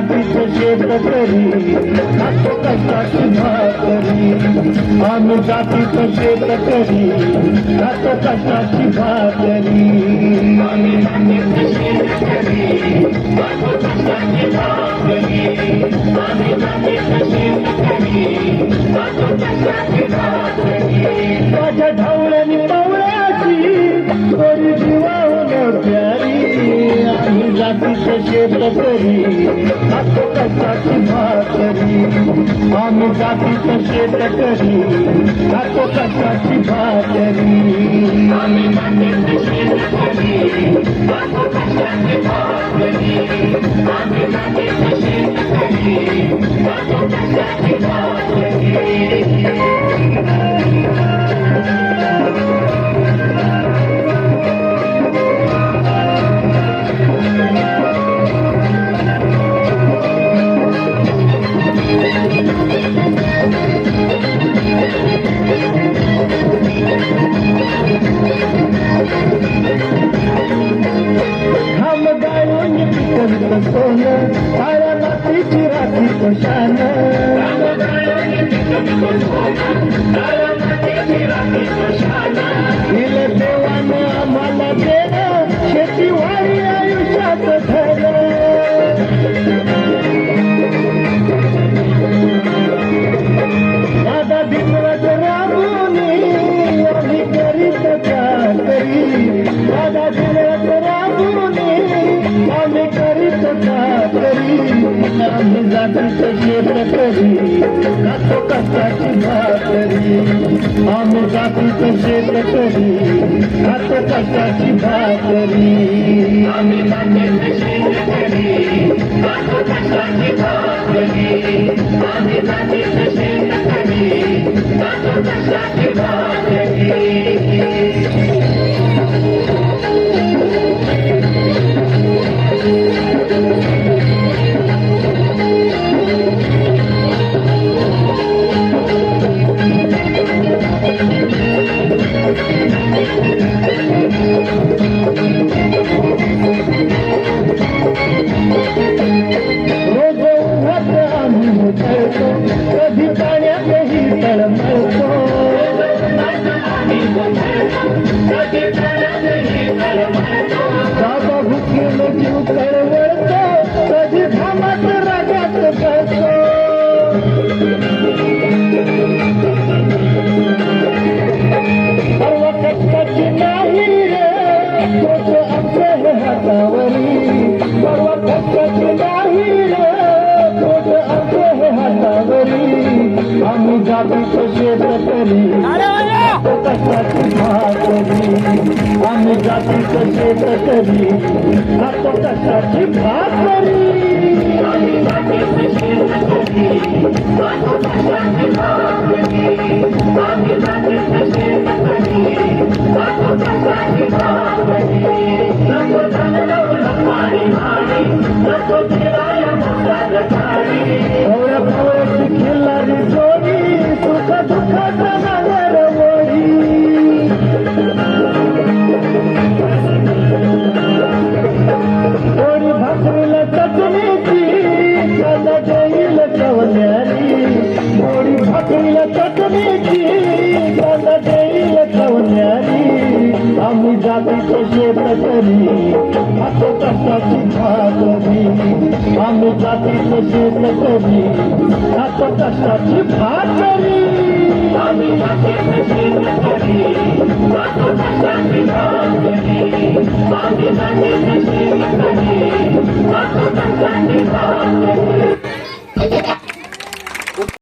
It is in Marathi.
जातीचं शेतकरी खातो कष्टाची भाकरी आम्ही जातीचं शेतकरी. खातो कष्टाची भाकरी आम्ही जातीचं शेतकरी खातो कष्टाची भाकरी आम्ही जातीचं खातो कष्टाची भाकरी माझ्या ढवळ्याने पवळ्याची गोरी जीवाहून प्यारी आम्ही जातीचं शेत करी कष्टाची भाकरी आम्ही जातीचं शेतकरी खातो कष्टाची भाकरी आम्ही जातीचं शेतकरी खातो कष्टाची भाकरी आम्ही जातीचं शेतकरी भाकरी हम गाळून पिकवलं सोनं काळ्या मातीची राखी कशान दिलं देवानं आम्हाला देणं शेतीवाडी आम्ही जातीचं शेतकरी खातो कष्टाची भाकरी आम्ही जातीचं शेतकरी खातो कष्टाची भाकरी आम्ही जातीचं शेतकरी खातो कष्टाची भाकरी आम्ही शेतकरी कष्टाची भाकरी हातावरी सर्व कष्टाची नाही रे तोच आमचं हे हातावरी आम्ही जातीचं शेतकरी तो कष्टाची भाकरी आम्ही जातीचं शेतकरी भाकरी. Don't जातीचे शेतकरी आता कष्टाची भाकरी? आम्ही जातीचे शेतकरी आता कष्टाची भाकरी? आम्ही जातीचे शेतकरी आता कष्टाची भाकरी?